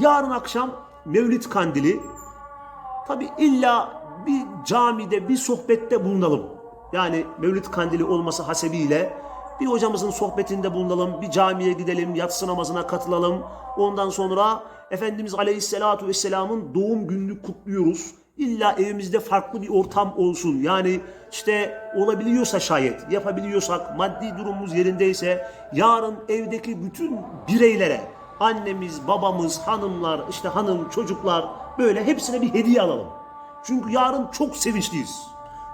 Yarın akşam Mevlid Kandili. Tabi illa bir camide bir sohbette bulunalım. Yani Mevlid Kandili olması hasebiyle bir hocamızın sohbetinde bulunalım, bir camiye gidelim, yatsı namazına katılalım. Ondan sonra Efendimiz Aleyhisselatü Vesselam'ın doğum gününü kutluyoruz. İlla evimizde farklı bir ortam olsun. Yani işte olabiliyorsa şayet, yapabiliyorsak, maddi durumumuz yerindeyse yarın evdeki bütün bireylere, annemiz, babamız, hanımlar, işte hanım, çocuklar böyle hepsine bir hediye alalım. Çünkü yarın çok sevinçliyiz.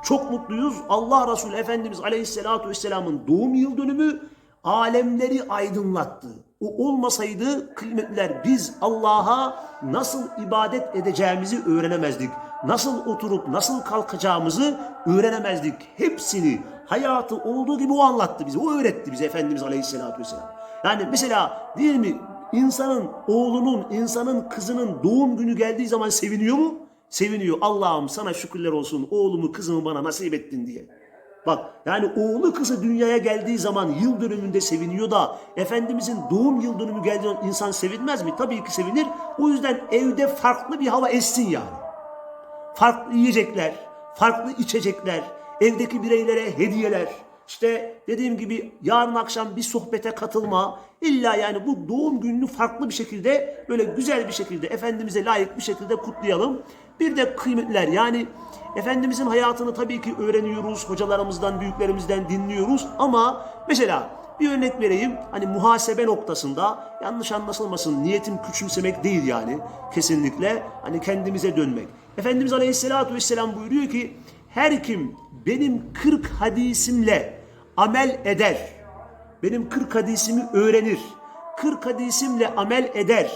Çok mutluyuz. Allah Resulü Efendimiz Aleyhisselatü Vesselam'ın doğum yıl dönümü alemleri aydınlattı. O olmasaydı kıymetliler biz Allah'a nasıl ibadet edeceğimizi öğrenemezdik. Nasıl oturup nasıl kalkacağımızı öğrenemezdik. Hepsini hayatı olduğu gibi o anlattı bize. O öğretti bize Efendimiz Aleyhisselatü Vesselam. Yani mesela değil mi insanın oğlunun, insanın kızının doğum günü geldiği zaman seviniyor mu? Seviniyor. Allah'ım sana şükürler olsun oğlumu kızımı bana nasip ettin diye. Bak yani oğlu kızı dünyaya geldiği zaman yıl dönümünde seviniyor da Efendimizin doğum yıl dönümü geldiği zaman insan sevinmez mi? Tabii ki sevinir. O yüzden evde farklı bir hava essin yani. Farklı yiyecekler, farklı içecekler, evdeki bireylere hediyeler. İşte dediğim gibi yarın akşam bir sohbete katılma. İlla yani bu doğum gününü farklı bir şekilde böyle güzel bir şekilde Efendimiz'e layık bir şekilde kutlayalım. Bir de kıymetler yani Efendimizin hayatını tabii ki öğreniyoruz. Hocalarımızdan, büyüklerimizden dinliyoruz. Ama mesela bir örnek vereyim. Hani muhasebe noktasında yanlış anlaşılmasın. Niyetim küçümsemek değil yani. Kesinlikle hani kendimize dönmek. Efendimiz Aleyhisselatü Vesselam buyuruyor ki her kim benim 40 hadisimle amel eder. Benim 40 hadisimi öğrenir. 40 hadisimle amel eder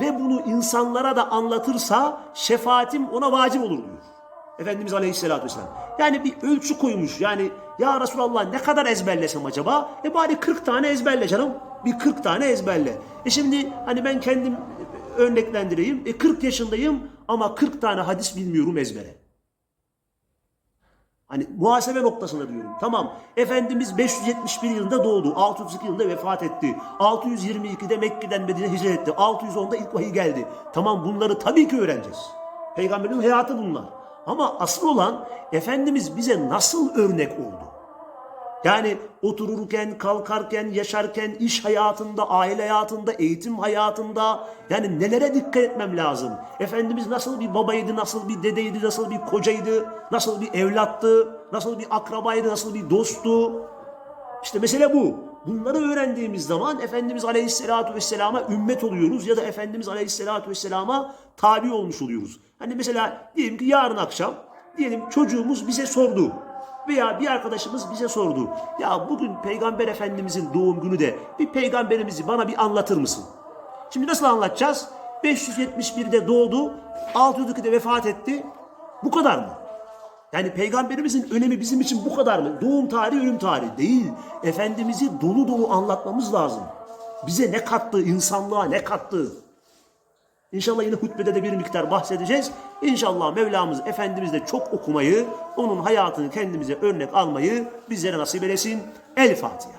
ve bunu insanlara da anlatırsa şefaatim ona vacip olur diyor. Efendimiz Aleyhisselatü Vesselam. Yani bir ölçü koymuş. Yani ya Resulallah ne kadar ezberlesem acaba? E bari 40 tane ezberle canım. Bir 40 tane ezberle. E şimdi hani ben kendim örneklendireyim. E 40 yaşındayım ama 40 tane hadis bilmiyorum ezbere. Hani muhasebe noktasında diyorum. Tamam. Efendimiz 571 yılında doğdu. 632 yılında vefat etti. 622'de Mekke'den Medine'ye hicret etti. 610'da ilk vahiy geldi. Tamam bunları tabii ki öğreneceğiz. Peygamberin hayatı bunlar. Ama asıl olan Efendimiz bize nasıl örnek oldu? Yani otururken, kalkarken, yaşarken, iş hayatında, aile hayatında, eğitim hayatında yani nelere dikkat etmem lazım? Efendimiz nasıl bir babaydı, nasıl bir dedeydi, nasıl bir kocaydı, nasıl bir evlattı, nasıl bir akrabaydı, nasıl bir dosttu? İşte mesele bu. Bunları öğrendiğimiz zaman Efendimiz Aleyhisselatü Vesselam'a ümmet oluyoruz ya da Efendimiz Aleyhisselatü Vesselam'a tabi olmuş oluyoruz. Hani mesela diyelim ki yarın akşam diyelim çocuğumuz bize sordu veya bir arkadaşımız bize sordu. Ya bugün Peygamber Efendimizin doğum günü de bir peygamberimizi bana bir anlatır mısın? Şimdi nasıl anlatacağız? 571'de doğdu, 602'de vefat etti. Bu kadar mı? Yani peygamberimizin önemi bizim için bu kadar mı? Doğum tarihi, ölüm tarihi değil. Efendimiz'i dolu dolu anlatmamız lazım. Bize ne kattı, insanlığa ne kattı? İnşallah yine hutbede de bir miktar bahsedeceğiz. İnşallah Mevlamız Efendimiz de çok okumayı, onun hayatını kendimize örnek almayı bizlere nasip eylesin. El Fatiha.